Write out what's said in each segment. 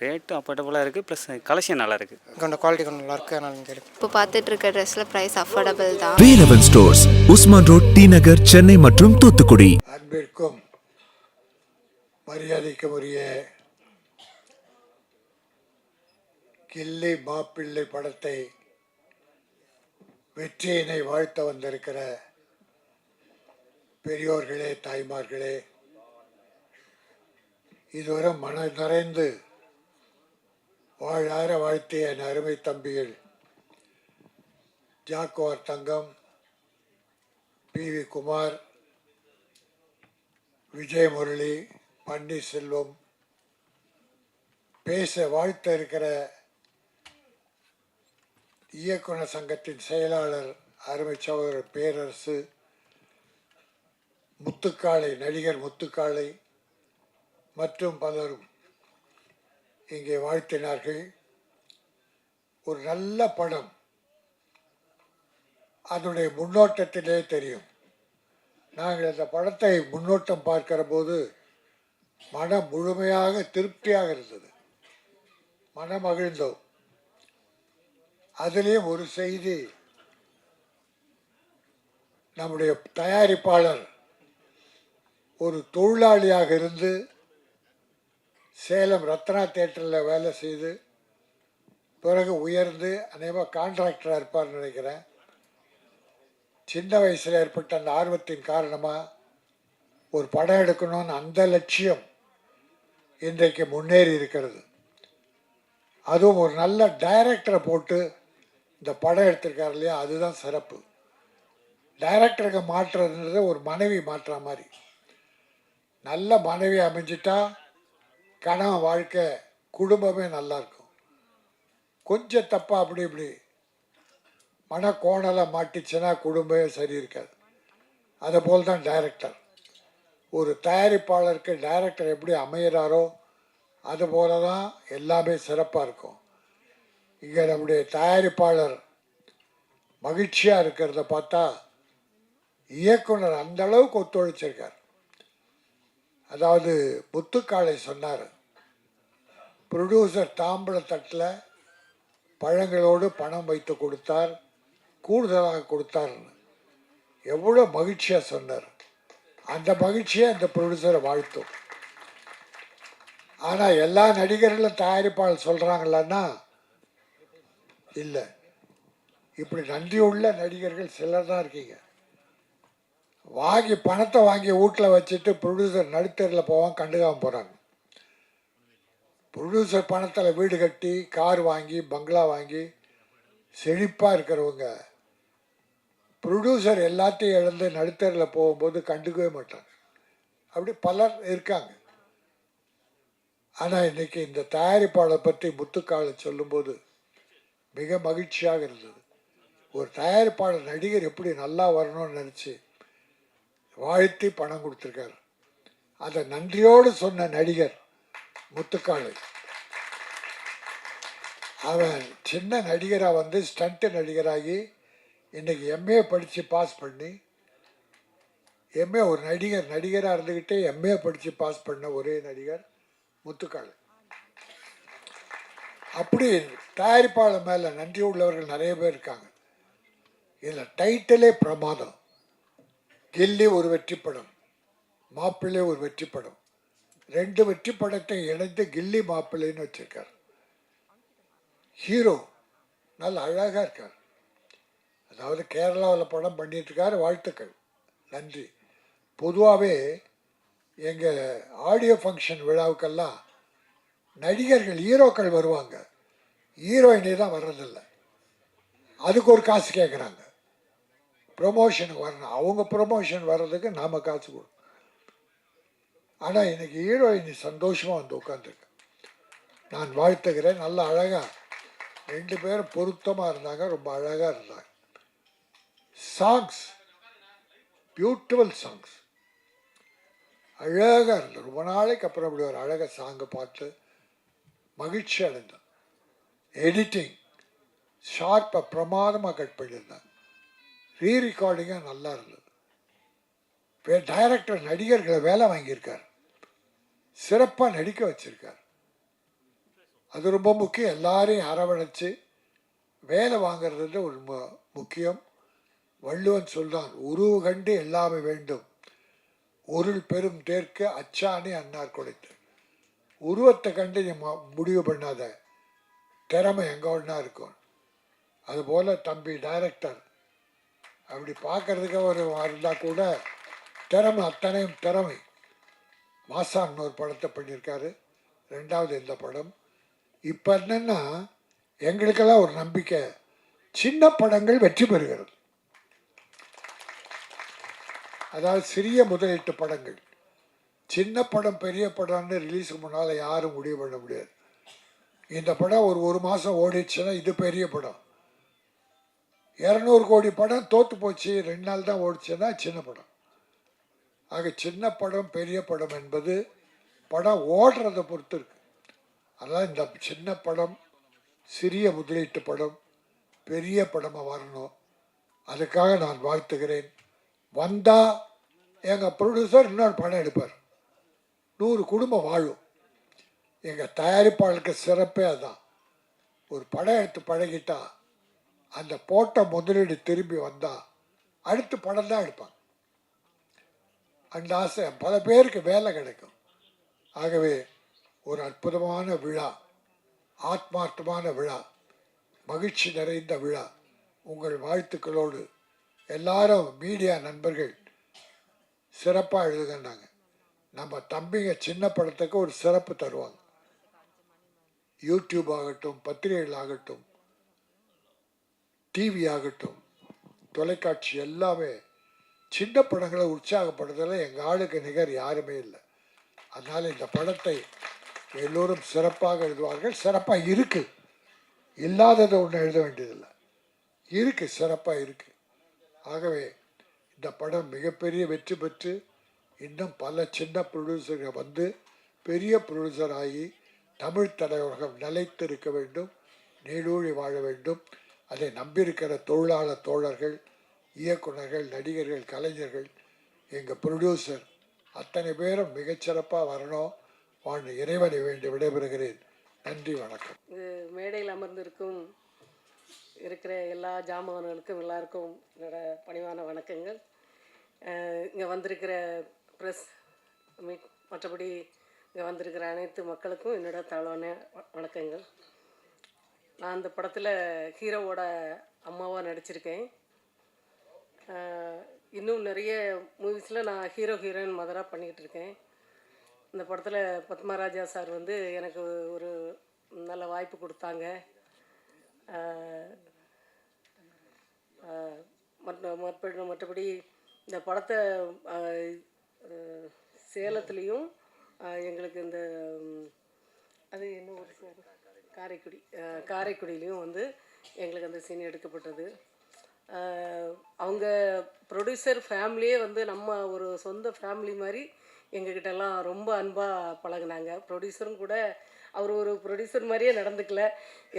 Rate அப்பட்டபுளாக இருக்குது plus collection நல்லா இருக்குது கொஞ்சம் குவாலிட்டி கொஞ்சம் நல்லா இருக்குது அதனால் எடுக்கும் இப்போ பார்த்துட்டு இருக்க ட்ரெஸ்ஸில் ப்ரைஸ் அஃபோர்டபுள் தான். Velavan stores Usman road T Nagar Chennai மற்றும் தூத்துக்குடி. அன்பிற்கும் மரியாதைக்கும் உரிய கில்லி மாப்பிள்ளை படத்தை வெற்றியினை வாழ்த்த வந்திருக்கிற பெரியோர்களே தாய்மார்களே இதுவரை மன நிறைந்து வாழார வாழ்த்திய என் அருமை தம்பிகள் Jaguar Thangam P. V. Kumar Vijay Murali Panneerselvam பேச வாழ்த்த இருக்கிற இயக்குனர் சங்கத்தின் செயலாளர் அருமை சகோதரர் பேரரசு முத்துக்காளை நடிகர் முத்துக்காளை மற்றும் பலரும். இங்கே வாழ்த்தினார்கள். ஒரு நல்ல படம். அதனுடைய முன்னோட்டத்திலே தெரியும். நாங்கள் அந்த படத்தை முன்னோட்டம் பார்க்கிற போது மனம் முழுமையாக திருப்தியாக இருந்தது. மனம் மகிழ்ந்தோம். அதிலேயும் ஒரு செய்தி. நம்முடைய தயாரிப்பாளர் ஒரு தொழிலாளியாக இருந்து சேலம் ரத்னா தேட்டரில் வேலை செய்து பிறகு உயர்ந்து அநேகமாக கான்ட்ராக்டராக இருப்பார்னு நினைக்கிறேன். சின்ன வயசில் ஏற்பட்ட அந்த ஆர்வத்தின் காரணமாக ஒரு படம் எடுக்கணும்னு அந்த லட்சியம் இன்றைக்கு முன்னேறி இருக்கிறது. அதுவும் ஒரு நல்ல டைரக்டரை போட்டு இந்த படம் எடுத்திருக்காரு இல்லையா அதுதான் சிறப்பு. டைரக்டருக்கு மாற்றுறதுன்றது ஒரு மனைவி மாற்றுற மாதிரி. நல்ல மனைவி அமைஞ்சிட்டா கணவன் வாழ்க்கை குடும்பமே நல்லா இருக்கும் கொஞ்சம் தப்பாக அப்படி இப்படி மனக்கோணலை மாட்டிச்சுன்னா குடும்பமே சரி இருக்காது அதை போல் தான் டைரக்டர் ஒரு தயாரிப்பாளருக்கு டைரக்டர் எப்படி அமையிறாரோ அது போல தான் எல்லாமே சிறப்பாக இருக்கும். இங்கே நம்முடைய தயாரிப்பாளர் மகிழ்ச்சியாக இருக்கிறத பார்த்தா இயக்குனர் அந்தளவுக்கு ஒத்துழைச்சிருக்கார். அதாவது முத்துக்காளை சொன்னார். ப்ரொடியூசர் தாம்பழ தட்டில் பழங்களோடு பணம் வைத்து கொடுத்தார் கூடுதலாக கொடுத்தார்னு. எவ்வளோ மகிழ்ச்சியாக சொன்னார். அந்த மகிழ்ச்சியை அந்த ப்ரொடியூசரை வாழ்த்தும். ஆனால் எல்லா நடிகர்களும் தயாரிப்பாளர் சொல்கிறாங்களான்னா இல்லை. இப்படி நன்றியுள்ள நடிகர்கள் சிலர் தான் இருக்கீங்க. வாங்கி பணத்தை வாங்கி வீட்டில் வச்சுட்டு ப்ரொடியூசர் நடுத்தரில் போவான் கண்டுக்காமல் போகிறாங்க ப்ரொடியூசர் பணத்தில் வீடு கட்டி கார் வாங்கி பங்களா வாங்கி செழிப்பாக இருக்கிறவங்க ப்ரொடியூசர் எல்லாத்தையும் இழந்து நடுத்தரில் போகும்போது கண்டுக்கவே மாட்டாங்க. அப்படி பலர் இருக்காங்க. ஆனால் இன்றைக்கி இந்த தயாரிப்பாளர் பற்றி முத்துக்காலை சொல்லும்போது மிக மகிழ்ச்சியாக இருந்தது. ஒரு தயாரிப்பாளர் நடிகர் எப்படி நல்லா வரணும்னு நினச்சி வாழ்த்தி பணம் கொடுத்துருக்காரு. அதை நன்றியோடு சொன்ன நடிகர் முத்துக்காளை. அவன் சின்ன நடிகராக வந்து ஸ்டண்ட்டு நடிகராகி இன்றைக்கி எம்ஏ படித்து பாஸ் பண்ணி எம்ஏ ஒரு நடிகர் நடிகராக இருந்துக்கிட்டே எம்ஏ படித்து பாஸ் பண்ண ஒரே நடிகர் முத்துக்காளை. அப்படி தயாரிப்பாளர் மேலே நன்றி உள்ளவர்கள் நிறைய பேர் இருக்காங்க. இதில் டைட்டிலே பிரமாதம். கில்லி ஒரு வெற்றி படம் மாப்பிள்ளை ஒரு வெற்றி படம் ரெண்டு வெற்றி படத்தை இணைந்து கில்லி மாப்பிள்ளைன்னு வச்சிருக்கார். ஹீரோ நல்ல அழகாக இருக்கார். அதாவது கேரளாவில் படம் பண்ணிட்டு இருக்காரு வாழ்த்துக்கள். நன்றி. பொதுவாகவே எங்கள் ஆடியோ ஃபங்க்ஷன் விழாவுக்கெல்லாம் நடிகர்கள் ஹீரோக்கள் வருவாங்க. ஹீரோயினே தான் வர்றதில்லை. அதுக்கு ஒரு காசு கேட்குறாங்க ப்ரொமோஷனுக்கு வரணும். அவங்க ப்ரொமோஷன் வர்றதுக்கு நாம் காசு கொடுக்கணும். ஆனால் இன்னைக்கு ஹீரோயின் சந்தோஷமாக வந்து உட்காந்துருக்கு நான் வாழ்த்துக்கிறேன் நல்ல அழகாக ரெண்டு பேரும் பொருத்தமாக இருந்தாங்க. ரொம்ப அழகாக இருந்தாங்க. சாங்ஸ் பியூட்டிஃபுல் சாங்ஸ் அழகாக இருந்தது. ரொம்ப நாளைக்கு அப்புறம் அப்படி ஒரு அழகாக சாங்கை பார்த்து மகிழ்ச்சி அடைந்தேன். எடிட்டிங் ஷார்ப்பாக பிரமாதமாக கட் பண்ணியிருந்தேன். ரீ ரெக்கார்டிங்காக நல்லா இருந்தது. டைரக்டர் நடிகர்களை வேலை வாங்கியிருக்கார். சிறப்பாக நடிக்க வச்சுருக்கார். அது ரொம்ப முக்கியம். எல்லாரையும் அரவணைச்சு வேலை வாங்குறது ஒரு மு- முக்கியம். வள்ளுவன் சொல்றான் உருவு கண்டு எல்லாமே வேண்டும். ஒருள் பெரும் தேர்க்க அச்சாணி அன்னார் கொடுத்து. உருவத்தை கண்டு நீ ம- முடிவு பண்ணாத. திறமை எங்கே ஒன்றா இருக்கும். அதுபோல் தம்பி டைரக்டர் அப்படி பார்க்கறதுக்கு ஒரு இருந்தால் கூட திறமை அத்தனையும் திறமை. மாசான்னு ஒரு படத்தை பண்ணியிருக்காரு. ரெண்டாவது இந்த படம். இப்போ என்னென்னா எங்களுக்கெல்லாம் ஒரு நம்பிக்கை. சின்ன படங்கள் வெற்றி பெறுகிறது. அதாவது சிறிய முதலீட்டு படங்கள். சின்ன படம் பெரிய படம்னு ரிலீஸுக்கு முன்னால் யாரும் முடிவு பண்ண முடியாது. இந்த படம் ஒரு ஒரு மாதம் ஓடிச்சுன்னா இது பெரிய படம். இரநூறு கோடி படம் தோற்று போச்சு. ரெண்டு நாள் தான் ஓடிச்சுன்னா சின்ன படம். ஆக சின்ன படம் பெரிய படம் என்பது படம் ஓடுறதை பொறுத்து இருக்கு. அதனால் இந்த சின்ன படம் சிறிய முதலீட்டு படம் பெரிய படமாக வரணும். அதுக்காக நான் வாழ்த்துகிறேன். வந்தால் எங்கள் ப்ரொடியூசர் இன்னொரு படம் எடுப்பார். நூறு குடும்பம் வாழும். எங்கள் தயாரிப்பாளருக்கு சிறப்பே அதுதான் ஒரு படம் எடுத்து பழகிட்டா அந்த போட்ட முதலீடு திரும்பி வந்தால் அடுத்து படம் தான் எடுப்பாங்க. அந்த ஆசை பல பேருக்கு வேலை கிடைக்கும். ஆகவே ஒரு அற்புதமான விழா ஆத்மார்த்தமான விழா மகிழ்ச்சி நிறைந்த விழா உங்கள் வாழ்த்துக்களோடு எல்லாரும் மீடியா நண்பர்கள் சிறப்பாக எழுதுங்கன்னாங்க. நம்ம தம்பிங்க சின்ன படத்துக்கு ஒரு சிறப்பு தருவாங்க. யூடியூப் ஆகட்டும் பத்திரிகைகள் ஆகட்டும் டிவி ஆகட்டும் தொலைக்காட்சி எல்லாமே சின்ன படங்களை உற்சாகப்படுறதுல எங்கள் ஆளுக்கு நிகர் யாருமே இல்லை. அதனால் இந்த படத்தை எல்லோரும் சிறப்பாக எழுதுவார்கள். சிறப்பாக இருக்கு. இல்லாததை ஒன்று எழுத வேண்டியதில்லை. இருக்கு சிறப்பாக இருக்கு. ஆகவே இந்த படம் மிகப்பெரிய வெற்றி பெற்று இன்னும் பல சின்ன ப்ரொடியூசர்கள் வந்து பெரிய ப்ரொடியூசர் ஆகி தமிழ் தலைவர்கள் நிலைத்திருக்க வேண்டும் நீடூழி வாழ வேண்டும். அதை நம்பியிருக்கிற தொழிலாளர் தோழர்கள் இயக்குனர்கள் நடிகர்கள் கலைஞர்கள் எங்கள் ப்ரொடியூசர் அத்தனை பேரும் மிகச்சிறப்பாக வரணும். வாழ்ந்து இறைவனை வேண்டி விடைபெறுகிறேன். நன்றி வணக்கம். இது மேடையில் அமர்ந்திருக்கும் இருக்கிற எல்லா ஜாமான்களுக்கும் எல்லாருக்கும் என்னோட பணிவான வணக்கங்கள். இங்கே வந்திருக்கிற ப்ரெஸ் மீட் மற்றபடி இங்கே வந்திருக்கிற அனைத்து மக்களுக்கும் என்னோட தாழ்வான வ- வணக்கங்கள். நான் அந்த படத்தில் ஹீரோவோட அம்மாவாக நடிச்சிருக்கேன். இன்னும் நிறைய மூவிஸில் நான் ஹீரோ ஹீரோயின் மதராக பண்ணிக்கிட்டு இருக்கேன். இந்த படத்தில் பத்மராஜா சார் வந்து எனக்கு ஒரு நல்ல வாய்ப்பு கொடுத்தாங்க. மற்ற மற்றபடி இந்த படத்தை சேலத்துலேயும் எங்களுக்கு இந்த அது என்ன ஒரு சேலம் காரைக்குடி காரைக்குடியிலையும் வந்து எங்களுக்கு அந்த சீன் எடுக்கப்பட்டது. அவங்க ப்ரொடியூசர் ஃபேமிலியே வந்து நம்ம ஒரு சொந்த ஃபேமிலி மாதிரி எங்ககிட்டலாம் ரொம்ப அன்பாக பழகுனாங்க. ப்ரொடியூசரும் கூட அவர் ஒரு ப்ரொடியூசர் மாதிரியே நடந்துக்கல.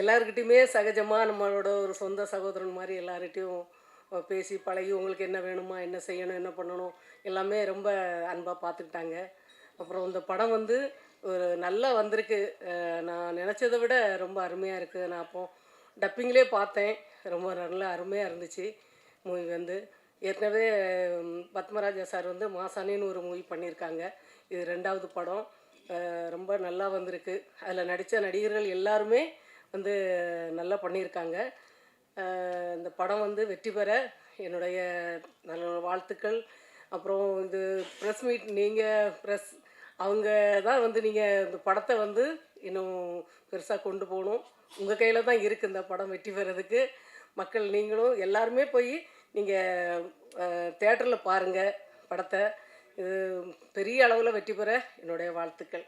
எல்லாருக்கிட்டையுமே சகஜமாக நம்மளோட ஒரு சொந்த சகோதரன் மாதிரி எல்லார்கிட்டையும் பேசி பழகி உங்களுக்கு என்ன வேணுமா என்ன செய்யணும் என்ன பண்ணணும் எல்லாமே ரொம்ப அன்பாக பார்த்துக்கிட்டாங்க அப்புறம் இந்த படம் வந்து ஒரு நல்லா வந்திருக்கு. நான் நினச்சதை விட ரொம்ப அருமையாக இருக்குது நான் அப்போ டப்பிங்லேயே பார்த்தேன். ரொம்ப நல்லா அருமையாக இருந்துச்சு. மூவி வந்து ஏற்கனவே பத்மராஜா சார் வந்து மாசானின்னு ஒரு மூவி பண்ணியிருக்காங்க. இது ரெண்டாவது படம். ரொம்ப நல்லா வந்திருக்கு. அதில் நடித்த நடிகர்கள் எல்லாருமே வந்து நல்லா பண்ணியிருக்காங்க. இந்த படம் வந்து வெற்றி பெற என்னுடைய நல்ல வாழ்த்துக்கள். அப்புறம் இது ப்ரெஸ் மீட் நீங்கள் ப்ரெஸ் அவங்க தான் வந்து நீங்கள் இந்த படத்தை வந்து இன்னும் பெருசாக கொண்டு போகணும். உங்கள் கையில் தான் இருக்குது இந்த படம் வெற்றி பெறதுக்கு. மக்கள் நீங்களும் எல்லாருமே போய் நீங்கள் தேட்டரில் பாருங்கள் படத்தை. இது பெரிய அளவில் வெற்றி பெற என்னுடைய வாழ்த்துக்கள்.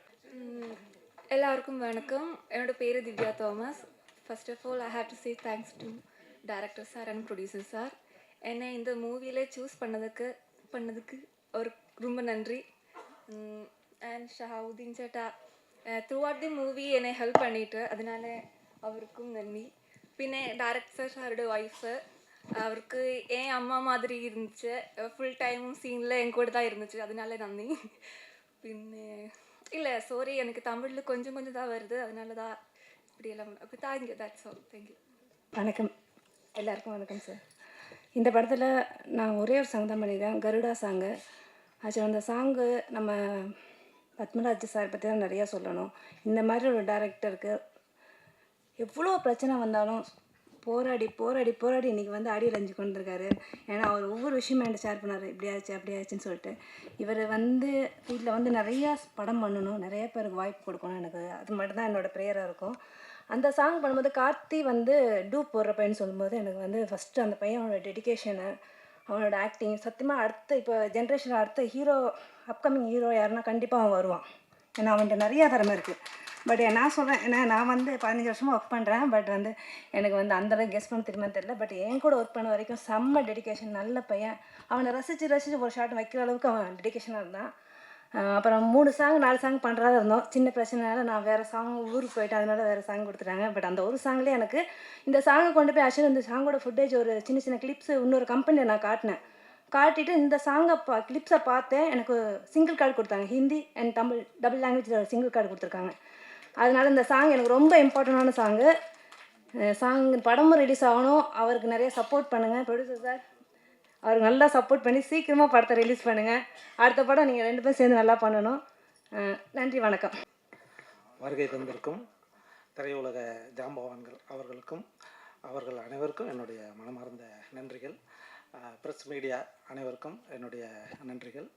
எல்லாருக்கும் வணக்கம். என்னோடய பேர் Divya Thomas. First of all I have to say thanks to director sir and producer sir என்னை இந்த மூவியில் சூஸ் பண்ணதுக்கு பண்ணதுக்கு ஒரு ரொம்ப நன்றி. அண்ட் ஷஹாவுதீன் சேட்டா த்ரூ அவுட் தி மூவி என்னை ஹெல்ப் பண்ணிட்டு அதனால அவருக்கும் நன்றி പിന്നെ ഡയറക്ടർ സാറുടെ വൈഫ് അവർക്ക് ഏ അമ്മ മാതിരി ഇരുന്നിച്ച് ഫുൾ ടൈമും സീനിൽ എൻ കൂടെ தான் இருந்துச்சு அதனால நன்றி പിന്നെ இல்லை சாரி எனக்கு தமிழில் கொஞ்சம் கொஞ்சம் தான் வருது அதனால தான் அப்படியெல்லாம் அப்போ தேங்க்யூ தட்ஸ் ஆல் தேங்க்யூ வணக்கம் எல்லாருக்கும் வணக்கம் சார் இந்த படத்தில் நான் ஒரே ஒரு சாங் தான் பண்ணியிருக்கேன் கருடா சாங்கு ஆக்சுவலாக அந்த சாங்கு நம்ம பத்மராஜ் சார் பற்றி தான் நிறையா சொல்லணும். இந்த மாதிரி ஒரு டேரக்டருக்கு எவ்வளோ பிரச்சனை வந்தாலும் போராடி போராடி போராடி இன்றைக்கி வந்து அடி அடைஞ்சு கொண்டிருக்காரு. ஏன்னா அவர் ஒவ்வொரு விஷயமும் என்கிட்ட ஷேர் பண்ணார் இப்படி ஆச்சு அப்படி ஆச்சுன்னு சொல்லிட்டு. இவர் வந்து வீட்டில் வந்து நிறையா படம் பண்ணணும். நிறைய பேருக்கு வாய்ப்பு கொடுக்கணும் எனக்கு அது மட்டும்தான் என்னோடய ப்ரேயராக இருக்கும். அந்த சாங் பண்ணும்போது கார்த்தி வந்து டூப் போடுற பையன் சொல்லும்போது எனக்கு வந்து ஃபஸ்ட்டு அந்த பையனோட டெடிகேஷனு அவனோட ஆக்டிங் சத்தியமாக அடுத்த இப்போ ஜென்ரேஷனில் அடுத்த ஹீரோ அப்கமிங் ஹீரோ யாருன்னா கண்டிப்பாக அவன் வருவான். ஏன்னா அவன்கிட்ட நிறையா திறமை இருக்குது பட் நான் சொல்கிறேன் ஏன்னா நான் வந்து பதினஞ்சு வருஷமாக ஒர்க் பண்ணுறேன் பட் வந்து எனக்கு வந்து அந்தளவுக்கு கெஸ் பண்ண தெரியுமா தெரியல. பட் என் கூட ஒர்க் பண்ண வரைக்கும் செம்ம டெடிகேஷன் நல்ல பையன். அவனை ரசித்து ரசித்து ஒரு ஷாட் வைக்கிற அளவுக்கு அவன் டெடிகேஷனாக இருந்தான். அப்புறம் மூணு சாங் நாலு சாங் பண்ணுறதா இருந்தோம். சின்ன பிரச்சனைனால நான் வேறு சாங் ஊருக்கு போயிட்டேன் அதனால வேறு சாங் கொடுத்துட்டாங்க. பட் அந்த ஒரு சாங்லேயே எனக்கு இந்த சாங்கை கொண்டு போய் ஆக்சுவலி இந்த சாங்கோட ஃபுட்டேஜ் ஒரு சின்ன சின்ன கிளிப்ஸ் இன்னொரு கம்பெனியில் நான் காட்டினேன். காட்டிட்டு இந்த சாங்கை பா கிளிப்ஸை பார்த்தேன் எனக்கு சிங்கிள் கார்டு கொடுத்தாங்க. ஹிந்தி அண்ட் தமிழ் டபுள் லாங்குவேஜில் சிங்கிள் கார்டு கொடுத்துருக்காங்க. அதனால் இந்த சாங் எனக்கு ரொம்ப இம்பார்ட்டண்டான சாங்கு சாங் படமும் ரிலீஸ் ஆகணும். அவருக்கு நிறைய சப்போர்ட் பண்ணுங்கள் ப்ரொடியூசர் சார் அவருக்கு நல்லா சப்போர்ட் பண்ணி சீக்கிரமாக படத்தை ரிலீஸ் பண்ணுங்கள் அடுத்த படம் நீங்கள் ரெண்டு பேரும் சேர்ந்து நல்லா பண்ணணும். நன்றி வணக்கம். வருகை தந்திருக்கும் திரையுலக ஜாம்பவான்கள் அவர்களுக்கும் அவர்கள் அனைவருக்கும் என்னுடைய மனமார்ந்த நன்றிகள். ப்ரெஸ் மீடியா அனைவருக்கும் என்னுடைய நன்றிகள்.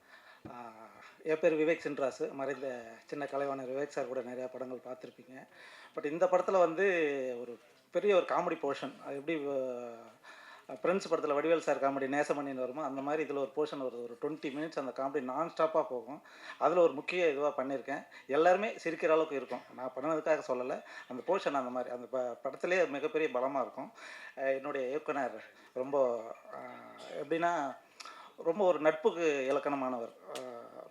என் பேர் விவேக் சின்ராசு மறைந்த சின்ன கலைவாணர் விவேக் சார் கூட நிறையா படங்கள் பார்த்துருப்பீங்க. பட் இந்த படத்தில் வந்து ஒரு பெரிய ஒரு காமெடி போர்ஷன் அது எப்படி ஃப்ரெண்ட்ஸ் படத்தில் வடிவேல் சார் காமெடி நேசமணின்னு வருமோ? அந்த மாதிரி இதில் ஒரு போர்ஷன் வருது. ஒரு டுவெண்ட்டி மினிட்ஸ் அந்த காமெடி நான் ஸ்டாப்பாக போகும். அதில் ஒரு முக்கிய இதுவாக பண்ணியிருக்கேன் எல்லாருமே சிரிக்கிற அளவுக்கு இருக்கும். நான் பண்ணதுக்காக சொல்லலை. அந்த போர்ஷன் அந்த மாதிரி அந்த ப படத்திலே மிகப்பெரிய பலமாக இருக்கும். என்னுடைய இயக்குனர் ரொம்ப எப்படின்னா ரொம்ப ஒரு நட்புக்கு இலக்கணமானவர்.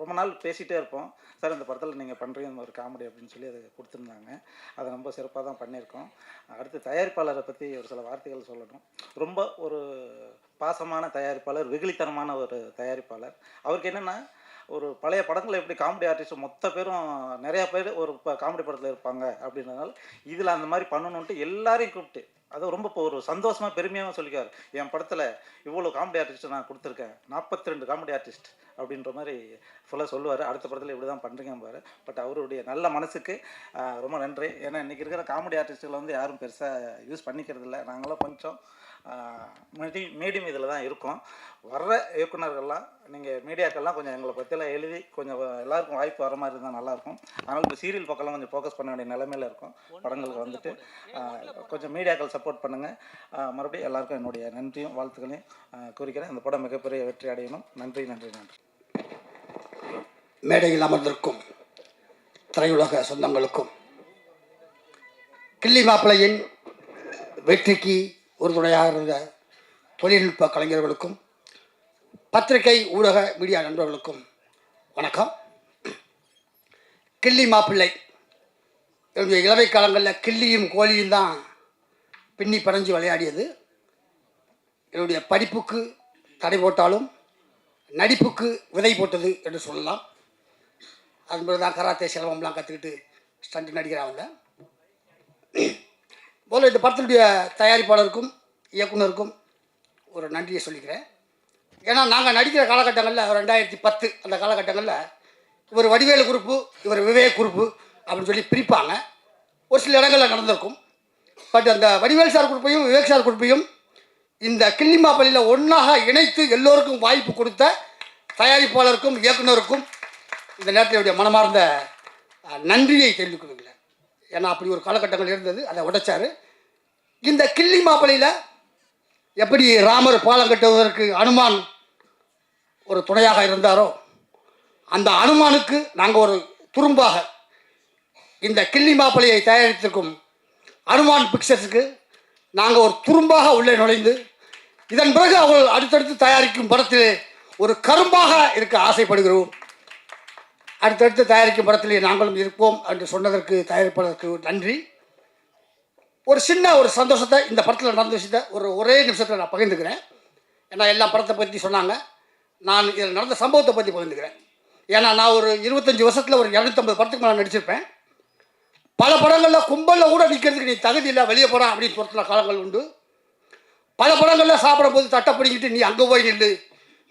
ரொம்ப நாள் பேசிகிட்டே இருப்போம். சார் இந்த படத்தில் நீங்கள் பண்ணுறீங்க ஒரு காமெடி அப்படின்னு சொல்லி அதை கொடுத்துருந்தாங்க. அதை ரொம்ப சிறப்பாக தான் பண்ணியிருக்கோம். அடுத்து தயாரிப்பாளரை பற்றி ஒரு சில வார்த்தைகள் சொல்லணும். ரொம்ப ஒரு பாசமான தயாரிப்பாளர் வெகுளித்தனமான ஒரு தயாரிப்பாளர். அவருக்கு என்னென்னா ஒரு பழைய படங்களில் எப்படி காமெடி ஆர்டிஸ்ட் மொத்த பேரும் நிறையா பேர் ஒரு இப்போ காமெடி படத்தில் இருப்பாங்க அப்படின்றதுனால இதில் அந்த மாதிரி பண்ணணுன்ட்டு எல்லாரையும் கூப்பிட்டு அது ரொம்ப இப்போ ஒரு சந்தோஷமாக பெருமையாகவும் சொல்லிக்கார் என் படத்தில் இவ்வளோ காமெடி ஆர்டிஸ்ட் நான் கொடுத்துருக்கேன். நாற்பத்தி ரெண்டு காமெடி ஆர்டிஸ்ட் அப்படின்ற மாதிரி ஃபுல்லாக சொல்லுவார். அடுத்த படத்தில் இப்படி தான் பண்ணுறீங்க பட் அவருடைய நல்ல மனசுக்கு ரொம்ப நன்றி. ஏன்னா இன்றைக்கி இருக்கிற காமெடி ஆர்டிஸ்ட்டுகளை வந்து யாரும் பெருசாக யூஸ் பண்ணிக்கிறது இல்லை நாங்களாம் கொஞ்சம் மீடி மீடியம் இதில் தான் இருக்கோம். வர்ற இயக்குனர்கள்லாம் நீங்கள் மீடியாக்கெல்லாம் கொஞ்சம் எங்களை பற்றியெல்லாம் எழுதி கொஞ்சம் எல்லாருக்கும் வாய்ப்பு வர மாதிரி இருந்தால் நல்லாயிருக்கும் அதனால் இப்போ சீரியல் பக்கம்லாம் கொஞ்சம் ஃபோக்கஸ் பண்ண வேண்டிய நிலைமையில இருக்கும். படங்களுக்கு வந்துட்டு. கொஞ்சம் மீடியாக்கள் சப்போர்ட் பண்ணுங்கள் மறுபடியும் எல்லாருக்கும் என்னுடைய நன்றியும் வாழ்த்துக்களையும் கூறிக்கிறேன். இந்த படம் மிகப்பெரிய வெற்றி அடையணும். நன்றி நன்றி நன்றி. மேடையில் அமர்ந்திருக்கும் திரையுலக சொந்தங்களுக்கும் கிள்ளி மாப்பிள்ளையின் வெற்றிக்கு உறுதுணையாக இருந்த தொழில்நுட்ப கலைஞர்களுக்கும் பத்திரிகை ஊடக மீடியா நண்பர்களுக்கும் வணக்கம். கிள்ளி மாப்பிள்ளை. என்னுடைய இளவை காலங்களில் கிள்ளியும் கோழியும் தான் பின்னி படைஞ்சு விளையாடியது. என்னுடைய படிப்புக்கு தடை போட்டாலும் நடிப்புக்கு விதை போட்டது என்று சொல்லலாம். அது பிறகு தான் கராத்தே சிலம்பம்லாம் கற்றுக்கிட்டு ஸ்டண்ட் நடிக்கிறாங்க முதல்ல இந்த படத்தினுடைய தயாரிப்பாளருக்கும் இயக்குனருக்கும் ஒரு நன்றியை சொல்லிக்கிறேன். ஏன்னா நாங்கள் நடிக்கிற காலகட்டங்களில் ரெண்டாயிரத்தி பத்து அந்த காலகட்டங்களில் இவர் வடிவேலு குரூப்பு இவர் விவேக் குரூப்பு அப்படின்னு சொல்லி பிரிப்பாங்க. ஒரு சில இடங்களில் நடந்திருக்கும். பட் அந்த வடிவேல் சார் குரூப்பையும் விவேக் சார் குரூப்பையும் இந்த கிள்ளிமாப்பள்ளியில் ஒன்றாக இணைத்து எல்லோருக்கும் வாய்ப்பு கொடுத்த தயாரிப்பாளருக்கும் இயக்குனருக்கும் இந்த நேரத்தில் மனமார்ந்த நன்றியை தெரிவிக்கிறது ஏன்னா அப்படி ஒரு காலகட்டங்கள் இருந்தது அதை உடைச்சார். இந்த கிள்ளி மாப்பிளையில் எப்படி ராமர் பாலம் கட்டுவதற்கு அனுமான் ஒரு துணையாக இருந்தாரோ அந்த அனுமானுக்கு நாங்கள் ஒரு துரும்பாக இந்த கிள்ளி மாப்பிளையை தயாரித்திருக்கும் அனுமான் பிக்சர்ஸுக்கு நாங்கள் ஒரு துரும்பாக உள்ளே நுழைந்து இதன் பிறகு அவள் அடுத்தடுத்து தயாரிக்கும் படத்திலே ஒரு கரும்பாக இருக்க ஆசைப்படுகிறோம். அடுத்தடுத்து தயாரிக்கும் படத்திலே நாங்களும் இருப்போம் என்று சொன்னதற்கு தயாரிப்பதற்கு நன்றி. ஒரு சின்ன ஒரு சந்தோஷத்தை இந்த படத்தில் நடந்த விஷயத்த ஒரு ஒரே நிமிஷத்தில் நான் பகிர்ந்துக்கிறேன். ஏன்னா எல்லா படத்தை பற்றி சொன்னாங்க. நான் இதில் நடந்த சம்பவத்தை பற்றி பகிர்ந்துக்கிறேன். ஏன்னா நான் ஒரு இருபத்தஞ்சி வருஷத்தில் ஒரு இரநூத்தம்பது படத்துக்கு மேலே நடிச்சிருப்பேன். பல படங்களில் கும்பலில் கூட நிற்கிறதுக்கு நீ தகுதி இல்லை வெளியே போகிறான் அப்படின்னு துரத்துன காலங்கள் உண்டு. பல படங்களில் சாப்பிடும்போது தட்டை பிடிக்கிட்டு நீ அங்கே போய் நில்லு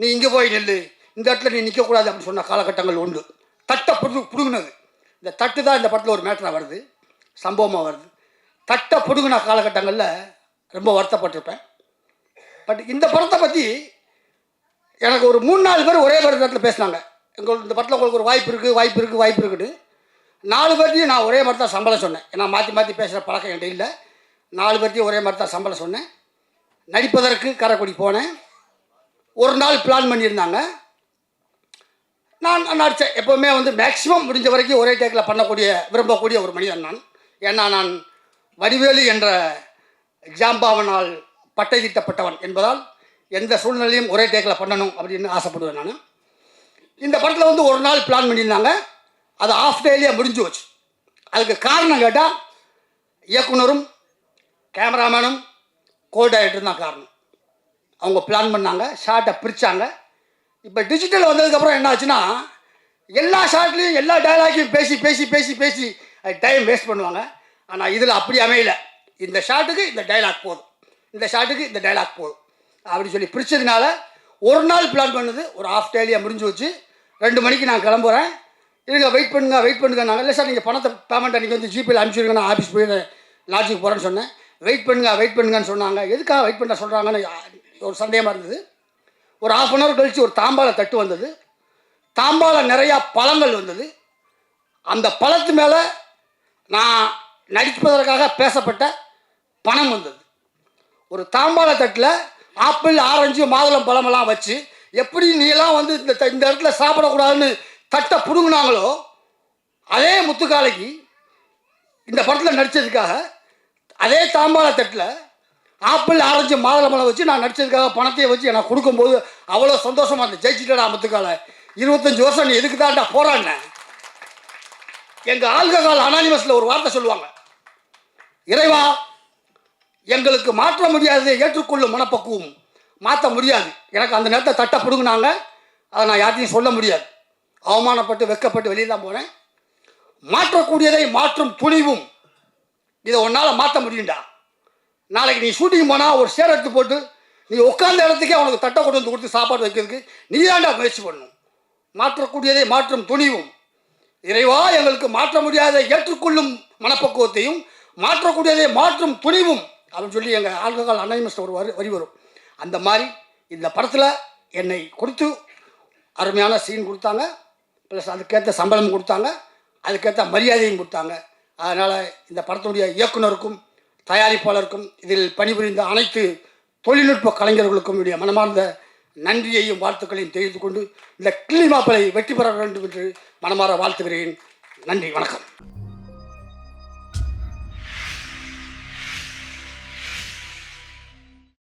நீ இங்கே போய் நில்லு இந்த இடத்துல நீ நிற்கக்கூடாது அப்படின்னு சொன்ன காலகட்டங்கள் உண்டு. தட்டை புடு புடுங்கினது. இந்த தட்டு தான் இந்த படத்தில் ஒரு மேட்டராக வருது. சம்பவமாக வருது. தட்டை புடுங்கின காலகட்டங்களில் ரொம்ப வருத்தப்பட்டிருப்பேன். பட் இந்த படத்தை பற்றி எனக்கு ஒரு மூணு நாலு பேர் ஒரே படத்தில் பேசினாங்க. எங்களுக்கு இந்த படத்தில் உங்களுக்கு ஒரு வாய்ப்பு இருக்குது வாய்ப்பு இருக்குது வாய்ப்பு இருக்குன்னு நாலு பேர்த்தையும் நான் ஒரே மாதிரி தான் சம்பளம் சொன்னேன். ஏன்னா மாற்றி மாற்றி பேசுகிற பழக்கம் என்கிட்ட இல்லை. நாலு பேர்த்தையும் ஒரே மாதிரி தான் சம்பளம் சொன்னேன். நடிப்பதற்கு காரைக்குடி போனேன். ஒரு நாள் பிளான் பண்ணியிருந்தாங்க. நான் நடித்தேன் எப்போவுமே வந்து மேக்ஸிமம் முடிஞ்ச வரைக்கும் ஒரே டேக்கில் பண்ணக்கூடிய விரும்பக்கூடிய ஒரு மனிதன் நான். ஏன்னா நான் வடிவேலு என்ற ஜாம்பாவனால் பட்டை தீட்டப்பட்டவன் என்பதால் எந்த சூழ்நிலையும் ஒரே டேக்கில் பண்ணணும் அப்படின்னு ஆசைப்படுவேன் நான். இந்த படத்தில் வந்து ஒரு நாள் பிளான் பண்ணியிருந்தாங்க. அது ஆஃப் டேலேயே முடிஞ்சு வச்சு அதுக்கு காரணம் கேட்டால் இயக்குனரும் கேமராமேனும் கோல்டாகிட்டு டைரக்டரும் தான் காரணம். அவங்க பிளான் பண்ணாங்க ஷார்ட்டை பிரித்தாங்க இப்போ டிஜிட்டல் வந்ததுக்கப்புறம் என்ன ஆச்சுன்னா எல்லா ஷார்ட்லேயும் எல்லா டைலாக்கையும் பேசி பேசி பேசி பேசி டைம் வேஸ்ட் பண்ணுவாங்க. ஆனால் இதில் அப்படி அமையல. இந்த ஷார்ட்டுக்கு இந்த டைலாக் போதும். இந்த ஷார்ட்டுக்கு இந்த டைலாக் போதும். அப்படி சொல்லி பிரித்ததுனால ஒரு நாள் பிளான் பண்ணது ஒரு ஆஃப் டேலியாக முடிஞ்சு வச்சு ரெண்டு மணிக்கு நான் கிளம்புறேன். இருங்க வெயிட் பண்ணுங்க வெயிட் பண்ணுங்க இல்லை சார் நீங்கள் பணத்தை பேமெண்ட் அன்றைக்கி வந்து ஜிபேயில் அனுப்பிச்சிருங்க நான் ஆஃபீஸ் போய் லாட்ஜுக்கு போகிறேன்னு சொன்னேன். வெயிட் பண்ணுங்க வெயிட் பண்ணுங்கன்னு சொன்னாங்க. எதுக்காக வெயிட் பண்ண சொல்கிறாங்கன்னு ஒரு சந்தேகமாக இருந்தது. ஒரு ஆஃப் அன் ஹவர் கழித்து ஒரு தாம்பாள தட்டு வந்தது. தாம்பாளம் நிறையா பழங்கள் வந்தது. அந்த பழத்து மேலே நான் நடிப்பதற்காக பேசப்பட்ட பணம் வந்தது. ஒரு தாம்பாள தட்டில் ஆப்பிள் ஆரஞ்சு மாதுளம் பழமெல்லாம் வச்சு எப்படி நீலாம் வந்து இந்த த- இந்த இடத்துல சாப்பிடக்கூடாதுன்னு தட்டை பிடுங்கினாங்களோ அதே முத்துக்காலைக்கு இந்த படத்தில் நடித்ததுக்காக அதே தாம்பாள தட்டில் ஆப்பிள் ஆரஞ்சு மாதுளம்பழம் வச்சு நான் நடித்ததுக்காக பணத்தையே வச்சு எனக்கு கொடுக்கும்போது அவ்வளோ சந்தோஷமாக இருந்தது. ஜெயிச்சிட்டடா முத்துக்கால இருபத்தஞ்சி வருஷம் நீ எதுக்கு தான்டா போராடின? எங்கள் ஆல்கஹால் அனானிமஸில் ஒரு வார்த்தை சொல்லுவாங்க. இறைவா எங்களுக்கு மாற்ற முடியாததை ஏற்றுக்கொள்ளும் மனப்பக்குவம். மாற்ற முடியாது. எனக்கு அந்த நேரத்தை தட்டை பிடுங்கினாங்க. அதை நான் யார்ட்டையும் சொல்ல முடியாது. அவமானப்பட்டு வெக்கப்பட்டு வெளியே தான் போனேன். மாற்றக்கூடியதை மாற்றும் துணிவும் இதை உன்னால் மாற்ற முடியும்டா. நாளைக்கு நீ ஷூட்டிங் போனால் ஒரு சேர் எடுத்து போட்டு நீ உட்காந்த இடத்துக்கே அவனுக்கு தட்டை கொண்டு வந்து கொடுத்து சாப்பாடு வைக்கிறதுக்கு நீ தான்டா முயற்சி பண்ணணும்? மாற்றக்கூடியதை மாற்றும் துணிவும். இறைவா எங்களுக்கு மாற்ற முடியாத ஏற்றுக்கொள்ளும் மனப்பக்குவத்தையும் மாற்றக்கூடியதை மாற்றும் துணிவும் அப்படின்னு சொல்லி எங்கள் ஆல்கஹால் அனானிமஸ் ஒரு வரி வரி வரும். அந்த மாதிரி இந்த படத்தில் என்னை கொடுத்து அருமையான சீன் கொடுத்தாங்க. ப்ளஸ் அதுக்கேற்ற சம்பளம் கொடுத்தாங்க. அதுக்கேற்ற மரியாதையும் கொடுத்தாங்க. அதனால் இந்த படத்துடைய இயக்குனருக்கும் தயாரிப்பாளருக்கும் இதில் பணிபுரிந்த அனைத்து தொழில்நுட்ப கலைஞர்களுக்கும் என்னுடைய மனமார்ந்த நன்றியையும் வாழ்த்துக்களையும் தெரிவித்துக் கொண்டு இந்த கிள்ளி மாப்பிளை வெற்றி பெற வேண்டும் என்று மனமாற வாழ்த்துகிறேன். நன்றி வணக்கம்.